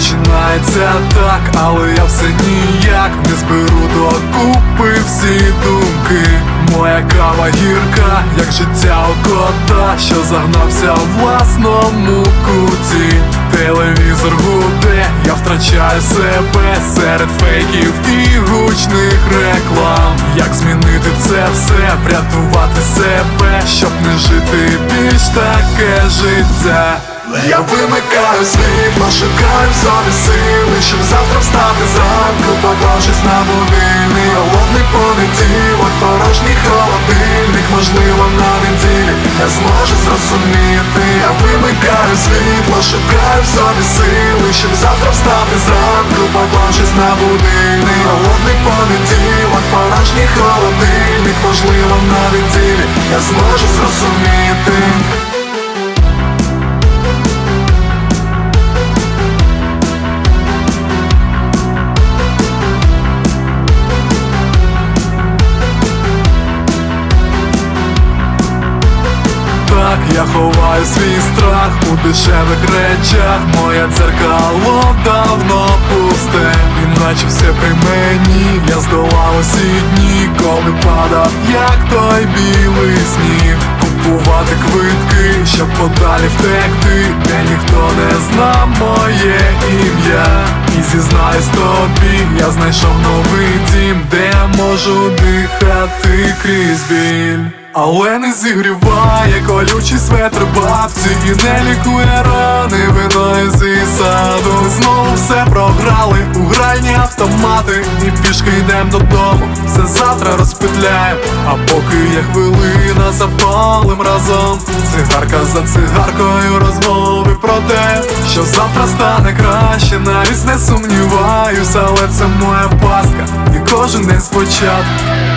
починається так, але я все ніяк не зберу докупи всі думки. Моя кава гірка, як життя у кота, що загнався в власному куті. Телевізор гуде, я втрачаю себе серед фейків і гучних реклам. Як змінити це все, врятувати себе, щоб не жити більш таке життя. Я вимикаю світло, шукаю в собі сили, щоб завтра встати зранку, поклавшись на будильник Голодний понеділок, порожній холодильник, можливо на неділі я зможу зрозуміти, я вимикаю світло, шукаю в собі сили, щоб завтра встати зранку, поклавшись на будильник Голодний понеділок, я ховаю свій страх у дешевих речах Моє дзеркало давно пусте Іначе все при мені. Я здолав усі дні, коли падав, як той білий сніг. Купувати квитки, щоб подалі втекти, де ніхто не зна моє ім'я. І зізнаюсь тобі, я знайшов новий дім, де можу дихати крізь біль але не зігріває колючий светр бабці І не лікує рани. Виною зі саду. Знову все програли. У гральні автомати. І пішки йдем додому, все завтра розпетляєм. А поки є хвилина, запалим разом. Цигарка за цигаркою розмови про те, що завтра стане краще, навіть не сумніваюсь, але це моя пастка. І кожен день спочатку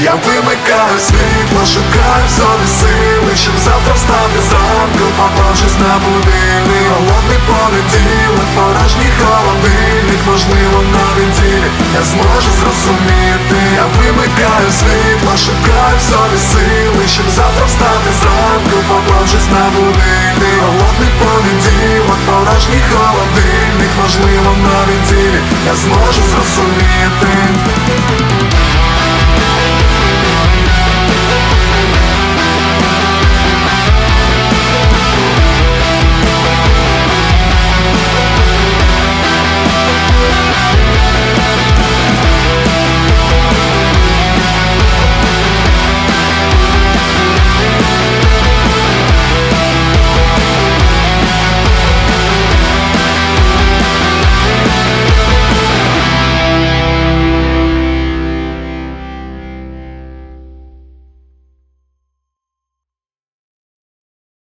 я вимикаю світло, шукаю в собі сили, щоб завтра встати зранку, поклавшись на будильник. Голодний понеділок, порожній холодильник, можливо на неділі я зможу зрозуміти, я вимикаю світло, шукаю в собі сили, щоб завтра встати зранку, поклавшись на будильник. Голодний понеділок, порожній холодильник, можливо на неділі я зможу зрозуміти